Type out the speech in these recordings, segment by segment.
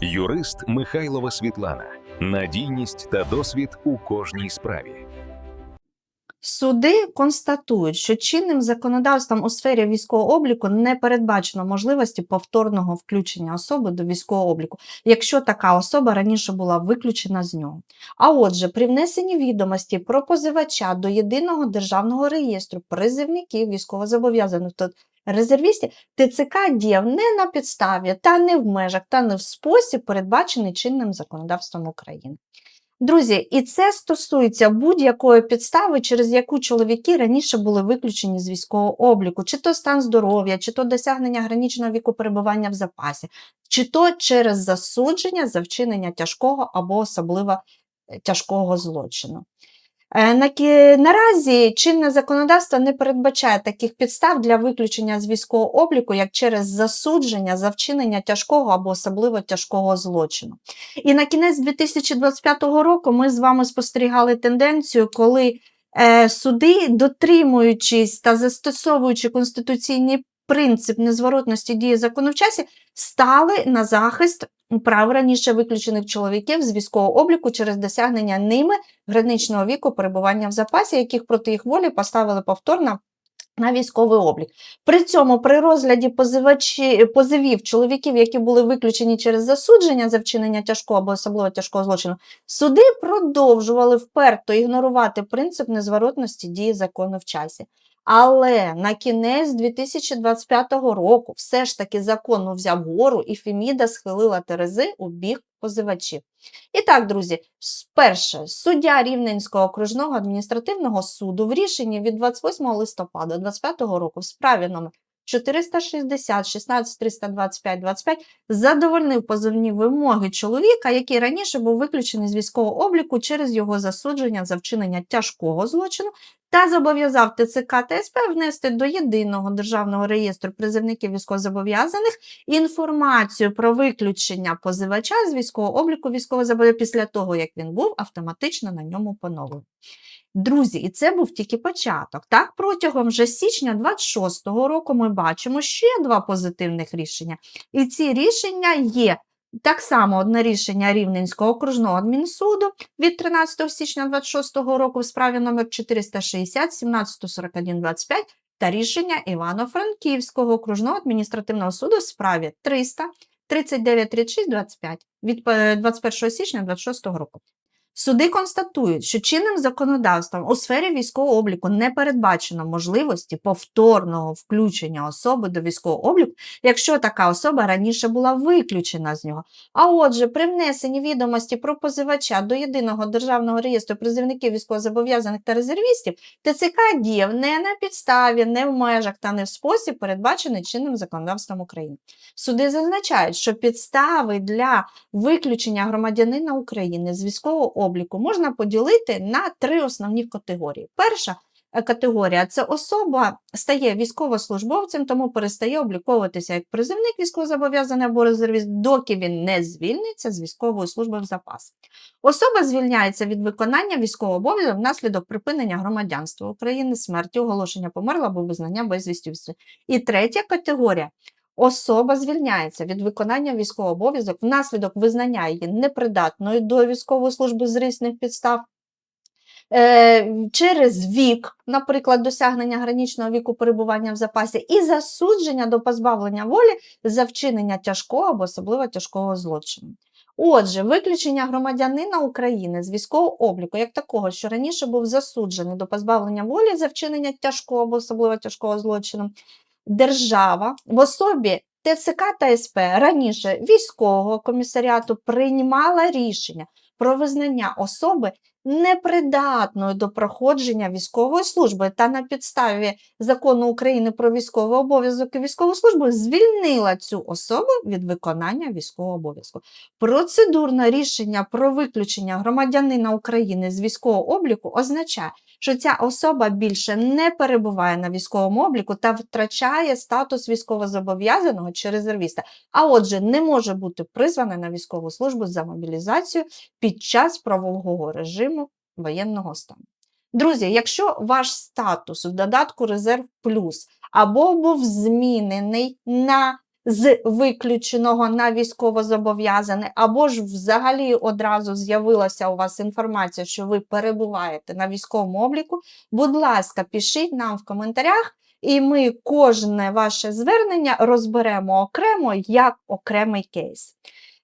Юрист Михайлова Світлана. Надійність та досвід у кожній справі. Суди констатують, що чинним законодавством у сфері військового обліку не передбачено можливості повторного включення особи до військового обліку, якщо така особа раніше була виключена з нього. А отже, при внесенні відомості про позивача до єдиного державного реєстру призивників військовозобов'язаних резервістів ТЦК діяв не на підставі та не в межах та не в спосіб, передбачений чинним законодавством України. Друзі, і це стосується будь-якої підстави, через яку чоловіки раніше були виключені з військового обліку, чи то стан здоров'я, чи то досягнення граничного віку перебування в запасі, чи то через засудження за вчинення тяжкого або особливо е, тяжкого злочину. Е, на Наразі чинне законодавство не передбачає таких підстав для виключення з військового обліку, як через засудження за вчинення тяжкого або особливо тяжкого злочину. І на кінець 2025 року ми з вами спостерігали тенденцію, коли е, суди, дотримуючись та застосовуючи конституційний принцип незворотності дії закону в часі, стали на захист прав раніше виключених чоловіків з військового обліку через досягнення ними граничного віку перебування в запасі, яких проти їх волі поставили повторно на військовий облік. При цьому при розгляді позивачі, позивів чоловіків, які були виключені через засудження за вчинення тяжкого або особливо тяжкого злочину, суди продовжували вперто ігнорувати принцип незворотності дії закону в часі. Але на кінець 2025 року все ж таки закон взяв гору, і Феміда схилила Терези у бік позивачів. І так, друзі, перше, суддя Рівненського окружного адміністративного суду в рішенні від 28 листопада 2025 року в справі номер 460 16 325 25 задовольнив позовні вимоги чоловіка, який раніше був виключений з військового обліку через його засудження за вчинення тяжкого злочину та зобов'язав ТЦК та СП внести до єдиного державного реєстру призивників військовозобов'язаних інформацію про виключення позивача з військового обліку військовозобов'язаних після того, як він був автоматично на ньому поновлений. Друзі, і це був тільки початок. Так, протягом вже січня 26-го року ми бачимо ще два позитивних рішення. І ці рішення є так само одне рішення Рівненського окружного адмінсуду від 13 січня 26-го року в справі номер 460 17 41 25 та рішення Івано-Франківського окружного адміністративного суду в справі 300 39 36 25 від е, 21 січня 26 року. Суди констатують, що чинним законодавством у сфері військового обліку не передбачено можливості повторного включення особи до військового обліку, якщо така особа раніше була виключена з нього. А отже, при внесенні відомості про позивача до єдиного державного реєстру призивників військовозобов'язаних та резервістів ТЦК діяв не на підставі, не в межах та не в спосіб, передбачений чинним законодавством України. Суди зазначають, що підстави для виключення громадянина України з військового обліку можна поділити на три основні категорії. Перша е, категорія це особа стає військовослужбовцем, тому перестає обліковуватися як призивник військовозобов'язаний або резервіст, доки він не звільниться з військової служби в запас. Особа звільняється від виконання військового обов'язку внаслідок припинення громадянства України, смерті, оголошення померла або визнання безвістю. І третя категорія Особа звільняється від виконання військового обов'язок внаслідок визнання її непридатною до військової служби з різних підстав. е, Через вік, наприклад, досягнення граничного віку перебування в запасі, і засудження до позбавлення волі за вчинення тяжкого або особливо тяжкого злочину. Отже, виключення громадянина України з військового обліку, як такого, що раніше був засуджений до позбавлення волі за вчинення тяжкого або особливо тяжкого злочину, держава в особі ТЦК та СП раніше військового комісаріату приймала рішення про визнання особи непридатною до проходження військової служби та на підставі закону України про військовий обов'язок і військову службу звільнила цю особу від виконання військового обов'язку. Процедурне рішення про виключення громадянина України з військового обліку означає, що ця особа більше не перебуває на військовому обліку та втрачає статус військовозобов'язаного чи резервіста, а отже, не може бути призвана на військову службу за мобілізацію час правового режиму воєнного стану. Друзі, якщо ваш статус в додатку Резерв Плюс або був змінений на з виключеного на військовозобов'язане, або ж взагалі одразу з'явилася у вас інформація, що ви перебуваєте на військовому обліку, будь ласка, пишіть нам в коментарях, і ми кожне ваше звернення розберемо окремо як окремий кейс.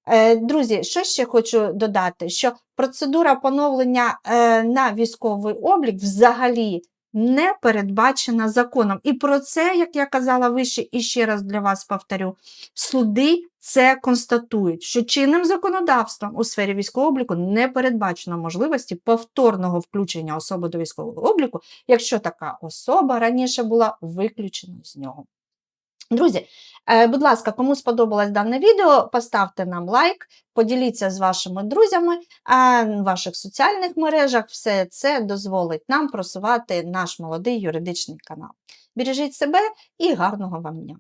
Е, Друзі, що ще хочу додати, що процедура поновлення е, на військовий облік взагалі не передбачена законом. І про це, як я казала вище, і ще раз для вас повторю, суди це констатують, що чинним законодавством у сфері військового обліку не передбачено можливості повторного включення особи до військового обліку, якщо така особа раніше була виключена з нього. Друзі, е, будь ласка, кому сподобалось дане відео, поставте нам лайк, поділіться з вашими друзями в ваших соціальних мережах. Все це дозволить нам просувати наш молодий юридичний канал. Бережіть себе і гарного вам дня!